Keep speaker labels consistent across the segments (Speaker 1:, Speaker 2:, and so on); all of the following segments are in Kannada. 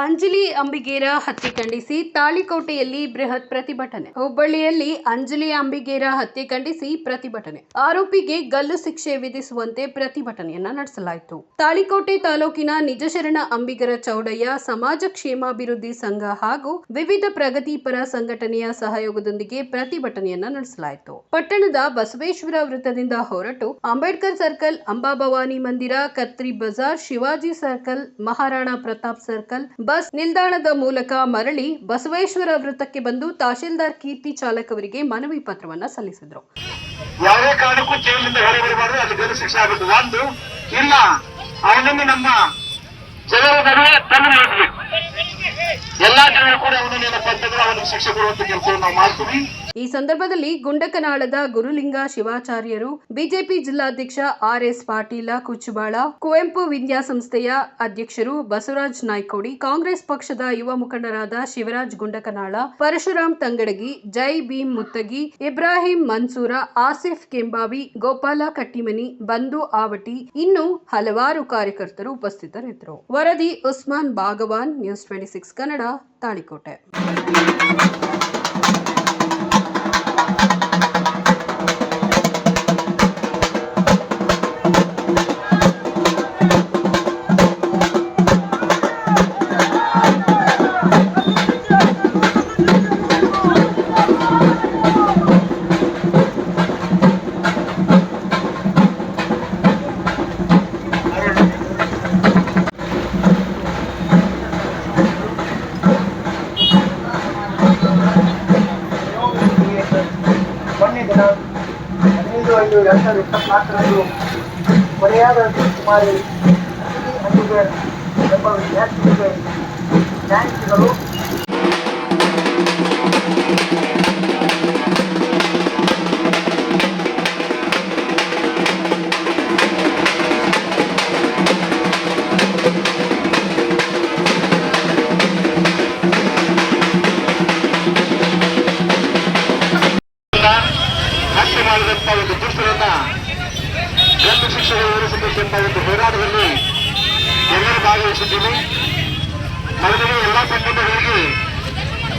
Speaker 1: ಅಂಜಲಿ ಅಂಬಿಗೇರ ಹತ್ಯೆ ಖಂಡಿಸಿ ತಾಳಿಕೋಟೆಯಲ್ಲಿ ಬೃಹತ್ ಪ್ರತಿಭಟನೆ. ಹುಬ್ಬಳ್ಳಿಯಲ್ಲಿ ಅಂಜಲಿ ಅಂಬಿಗೇರ ಹತ್ಯೆ ಖಂಡಿಸಿ ಪ್ರತಿಭಟನೆ. ಆರೋಪಿಗೆ ಗಲ್ಲು ಶಿಕ್ಷೆ ವಿಧಿಸುವಂತೆ ಪ್ರತಿಭಟನೆಯನ್ನ ನಡೆಸಲಾಯಿತು. ತಾಳಿಕೋಟೆ ತಾಲೂಕಿನ ನಿಜಶರಣ ಅಂಬಿಗರ ಚೌಡಯ್ಯ ಸಮಾಜ ಕ್ಷೇಮಾಭಿವೃದ್ಧಿ ಸಂಘ ಹಾಗೂ ವಿವಿಧ ಪ್ರಗತಿಪರ ಸಂಘಟನೆಯ ಸಹಯೋಗದೊಂದಿಗೆ ಪ್ರತಿಭಟನೆಯನ್ನ ನಡೆಸಲಾಯಿತು. ಪಟ್ಟಣದ ಬಸವೇಶ್ವರ ವೃತ್ತದಿಂದ ಹೊರಟು ಅಂಬೇಡ್ಕರ್ ಸರ್ಕಲ್, ಅಂಬಾಭವಾನಿ ಮಂದಿರ, Katri Bazaar, Shivaji circle, Maharana Pratap circle bus ನಿಲ್ದಾಣದ ಮೂಲಕ ಮರಳಿ ಬಸವೇಶ್ವರ ವೃತ್ತಕ್ಕೆ ಬಂದು ತಹಶೀಲ್ದಾರ್ ಕೀರ್ತಿ ಚಾಲಕ್ ಅವರಿಗೆ ಮನವಿ ಪತ್ರವನ್ನ ಸಲ್ಲಿಸಿದ್ರು.
Speaker 2: ಯಾವುದೇ ಕಾರಣಕ್ಕೂ ಜೈಲಿನಿಂದ ಹೊರಗೆ ಬರಬಾರ್ದು ಅಲ್ಲಿ ಗಲ್ಲು ಶಿಕ್ಷೆ ಆಗುತ್ತೆ ಒಂದು, ಇಲ್ಲ, ಅವನನ್ನು ನಮ್ಮ ಜನರ ನಡುವೆ ತಂದು
Speaker 1: ಈ ಸಂದರ್ಭದಲ್ಲಿ ಗುಂಡಕನಾಳದ ಗುರುಲಿಂಗ ಶಿವಾಚಾರ್ಯರು, ಬಿಜೆಪಿ ಜಿಲ್ಲಾಧ್ಯಕ್ಷ ಆರ್ ಎಸ್ ಪಾಟೀಲ ಕುಚ್ಚುಬಾಳ, ಕುವೆಂಪು ವಿದ್ಯಾಸಂಸ್ಥೆಯ ಅಧ್ಯಕ್ಷರು ಬಸವರಾಜ್ ನಾಯ್ಕೋಡಿ, ಕಾಂಗ್ರೆಸ್ ಪಕ್ಷದ ಯುವ ಮುಖಂಡರಾದ ಶಿವರಾಜ್ ಗುಂಡಕನಾಳ, ಪರಶುರಾಮ್ ತಂಗಡಗಿ, ಜೈ ಭೀಮ್ ಮುತ್ತಗಿ, ಇಬ್ರಾಹಿಂ ಮನ್ಸೂರ, ಆಸಿಫ್ ಕೆಂಬಾವಿ, ಗೋಪಾಲ ಕಟ್ಟಿಮನಿ, ಬಂಧು ಆವಟಿ, ಇನ್ನು ಹಲವಾರು ಕಾರ್ಯಕರ್ತರು ಉಪಸ್ಥಿತರಿದ್ದರು. ವರದಿ Usman Bhagwan, news twenty six Kannada. Talikote
Speaker 2: ಮೊನ್ನೆ ದಿನ ಹದಿನೈದು ಐದು ಎರಡು ಸಾವಿರದ ಇಪ್ಪತ್ನಾಲ್ಕರಂದು ಕೊಲೆಯಾದ ಕುಮಾರಿ ಅಂಬಿಗೆ ಎಂಬ ವಿದ್ಯಾರ್ಥಿಗಳಿಗೆ ನ್ಯಾಯಿಸಿದರು ವಿವರಿಸಬೇಕೆಂಬ ಒಂದು ಹೋರಾಟದಲ್ಲಿ ಎಲ್ಲರೂ ಭಾಗವಹಿಸಿದ್ದೀನಿ ಮೊದಲಿಗೆ ಎಲ್ಲಾ ಸಂಬಂಧಗಳಿಗೆ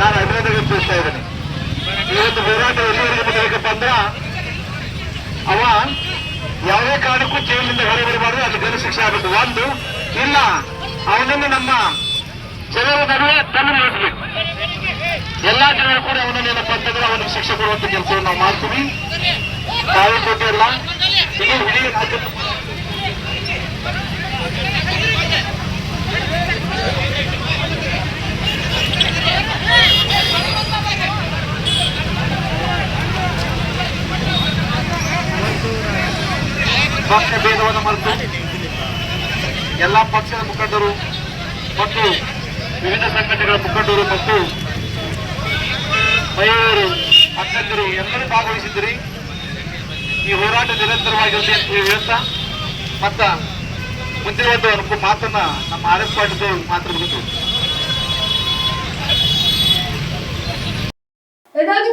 Speaker 2: ನಾನು ಅಭಿನಂದನೆ ತಿಳಿಸ್ತಾ ಇದ್ದೇನೆ. ಈ ಒಂದು ಹೋರಾಟ ಎಲ್ಲಿವರೆಗೆ ಮುಟ್ಟಬೇಕಪ್ಪ ಅಂದ್ರ, ಅವ ಯಾವುದೇ ಕಾರಣಕ್ಕೂ ಜೈಲಿನಿಂದ ಹೊರಗೆ ಬರಬಾರ್ದು ಅಲ್ಲಿ ಗಲ್ಲು ಶಿಕ್ಷೆ ಆಗುತ್ತೆ ಒಂದು, ಇಲ್ಲ, ಅವನನ್ನು ನಮ್ಮ ಜನರ ನಡುವೆ ತಂದು ನಿಲ್ಲಿಸಬೇಕು. ಎಲ್ಲಾ ಜನರು ಕೂಡ ಅವನನ್ನು ಏನಪ್ಪ ಅಂತಂದ್ರೆ, ಅವನಿಗೆ ಶಿಕ್ಷೆ ಕೊಡುವಂತ ಕೆಲಸವನ್ನು ನಾವು ಮಾಡ್ತೀವಿ. ತಾಳಿಕೋಟೆ ಅಲ್ಲ ಪಕ್ಷ ಭೇದವನ್ನು ಮರೆತು ಎಲ್ಲ ಪಕ್ಷದ ಮುಖಂಡರು ಮತ್ತು ವಿವಿಧ ಸಂಘಟನೆಗಳ ಮುಖಂಡರು ಮತ್ತು ಮಹಿಳೆಯರು, ಅಕ್ಕಂದರು ಎಲ್ಲರೂ ಭಾಗವಹಿಸಿದ್ರಿ ಈ ಹೋರಾಟ ನಿರಂತರವಾಗಿರುತ್ತೆ ಅಂತ ಹೇಳಿ ಹೇಳ್ತಾ ಮತ್ತ ಮುಂದಿನ ಒಂದು ಮಾತನ್ನ ನಮ್ಮ ಆರ್ ಎಸ್ ಪಾಟೀಲ್ ಮಾತಾಡಬೇಕು